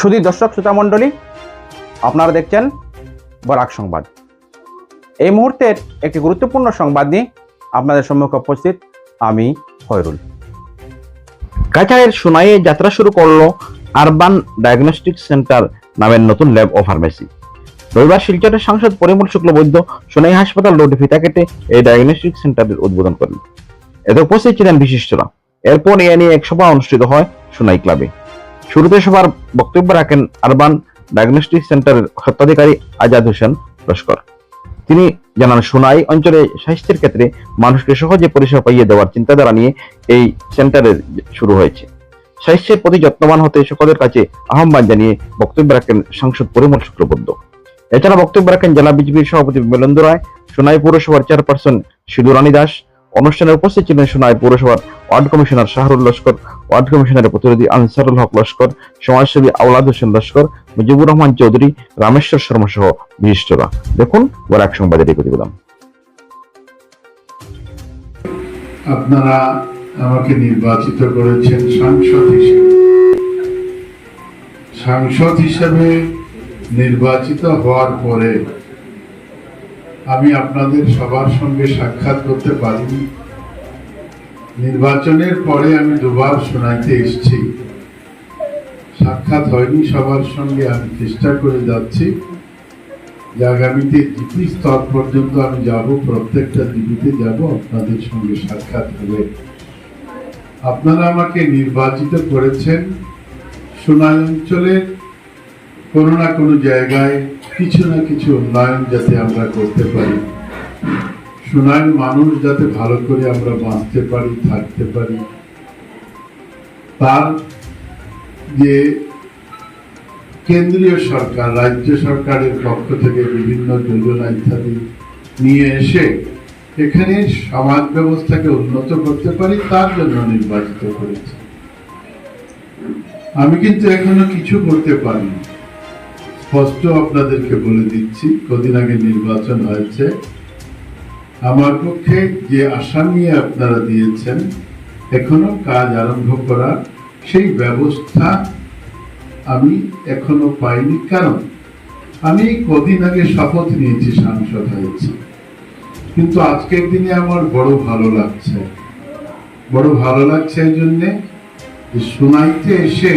শুধু দর্শক, শ্রোতা মণ্ডলী, আপনারা দেখছেন বরাক সংবাদ। এই মুহূর্তের একটি গুরুত্বপূর্ণ সংবাদ নিয়ে আপনাদের সম্মুখে উপস্থিত আমি ফয়রুল কাছাড়ের সোনাইয়ে যাত্রা শুরু করল আরবান ডায়াগনস্টিক সেন্টার নামের নতুন ল্যাব ও ফার্মেসি। রবিবার শিলচরের সাংসদ পরিমল শুক্লবৈদ্য সোনাই হাসপাতাল রোডে ফিতা কেটে এই ডায়াগনস্টিক সেন্টারের উদ্বোধন করেন। এতে উপস্থিত ছিলেন বিশিষ্টরা। এরপর এ নিয়ে এক সভা অনুষ্ঠিত হয় সোনাই ক্লাবে। শুরুতে সবার বক্তব্য রাখেন আরবান ডায়াগনস্টিক সেন্টারের স্বত্বাধিকারী আজাদ হোসেন লস্কর। তিনি জানান, সোনাই অঞ্চলে স্বাস্থ্যের ক্ষেত্রে মানুষকে সহজে পরিষেবা পাইয়ে দেওয়ার চিন্তাধারা নিয়ে এই সেন্টারের শুরু হয়েছে। স্বাস্থ্যের প্রতি যত্নবান হতে সকলের কাছে আহ্বান জানিয়ে বক্তব্য রাখেন সাংসদ পরিমল শুক্লবদ্ধ এছাড়া বক্তব্য রাখেন জেলা বিজেপির সভাপতি বিমলেন্দু রায়, সোনাই পৌরসভার চেয়ারপারসন সিধুরানী দাস, অনুষ্ঠানে উপস্থিত ছিলেন সোনাই পৌরসভার ward commissioner Shahrul Laskar ward কমিশনারের প্রতিনিধি আনসারুল হক লস্কর, সমাজসেবী আওলাদ হোসেন লস্কর, মুজিবুর রহমান চৌধুরী, রামেশ্বর শর্মা সহ বিশিষ্টরা। দেখুন বরাক সংবাদের এই প্রতিবেদন। আপনারা আমাকে নির্বাচিত করেছেন সাংসদ হিসেবে। সাংসদ হিসেবে নির্বাচিত হওয়ার পরে আমি আপনাদের সবার সঙ্গে সাক্ষাৎ করতে পারিনি। নির্বাচনের পরে আমি দুবার শোনাইতে এসেছি। সাক্ষাৎ হয়নি, সবার সঙ্গে আমি চেষ্টা করে যাচ্ছি। যে আগামীতে জিপি স্তর পর্যন্ত আমি যাব, প্রত্যেকটা জিপিতে যাব, আপনাদের সঙ্গে সাক্ষাৎ হবে। আপনারা আমাকে নির্বাচিত করেছেন। সোনাই কোনো না কোনো জায়গায় কিছু না কিছু উন্নয়ন যাতে আমরা করতে পারি। সোনার মানুষ যাতে ভালো করে আমরা বাঁচতে পারি, থাকতে পারি। তার যে কেন্দ্রীয় সরকার, রাজ্য সরকারের পক্ষ থেকে বিভিন্ন যোজনা ইত্যাদি নিয়ে এসে এখানে সমাজ ব্যবস্থাকে উন্নত করতে পারি, তার জন্য নির্বাচিত করেছি। আমি কিন্তু এখনও কিছু করতে পারিনি। স্পষ্ট আপনাদেরকে বলে দিচ্ছি, কদিন আগে নির্বাচন হয়েছে। আমার পক্ষে যে আশা নিয়ে আপনারা দিয়েছেন, এখনও কাজ আরম্ভ করা, সেই ব্যবস্থা আমি এখনও পাইনি। কারণ আমি কদিন আগে শপথ নিয়েছি সাংসদ হয়েছি। কিন্তু আজকের দিনে আমার বড় ভালো লাগছে। বড় ভালো লাগছে এই জন্যে সোনাইতে এসে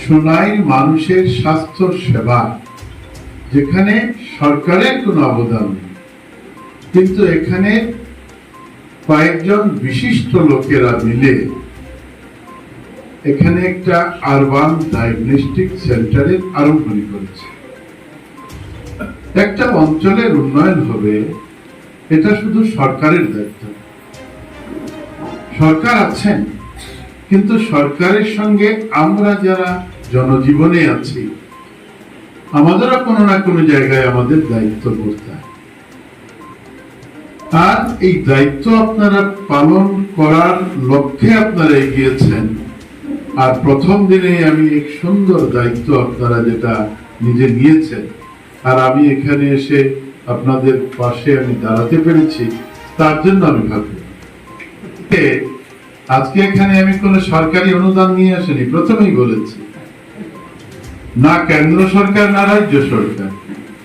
সোনাই মানুষের স্বাস্থ্য সেবা যেখানে সরকারের কোনো অবদান নেই। কিন্তু এখানে কয়েকজন বিশিষ্ট লোকেরা মিলে এখানে একটা আরবান ডায়াগনস্টিক সেন্টারের আরম্ভণি করেছে। একটা অঞ্চলের উন্নয়ন হবে, এটা শুধু সরকারের দায়িত্ব। সরকার আছেন, কিন্তু সরকারের সঙ্গে আমরা যারা জনজীবনে আছি, আমাদেরও কোনো না কোনো জায়গায় আমাদের দায়িত্ব করতে হয় আর এই দায়িত্ব আপনারা পালন করার লক্ষ্যে আপনারা এগিয়েছেন। আর প্রথম দিনে আমি এক সুন্দর দায়িত্ব আপনারা যেটা নিজে নিয়েছেন। আর আমি এখানে এসে আপনাদের পাশে আমি দাঁড়াতে পেরেছি, তার জন্য আমি ভাবি। আজকে এখানে আমি কোনো সরকারি অনুদান নিয়ে আসিনি, প্রথমেই বলেছি। না কেন্দ্র সরকার, না রাজ্য সরকার।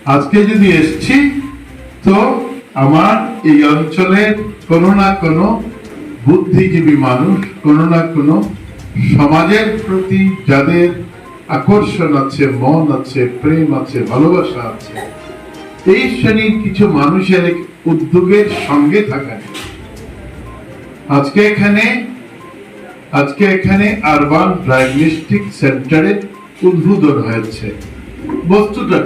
আজকে যদি এসছি, তো আমার এই অঞ্চলের কোনো না কোনো বুদ্ধিজীবী মানুষ, কোনো না কোনো সমাজের প্রতি যাদের আকর্ষণ আছে, মন আছে, প্রেম আছে, ভালোবাসা আছে, এই শ্রেণির কিছু মানুষের উদ্যোগের সঙ্গে থাকা আজকে এখানে আজকে এখানে আরবান ডায়াগনস্টিক সেন্টারের উদ্বোধন হয়েছে বস্তুটা?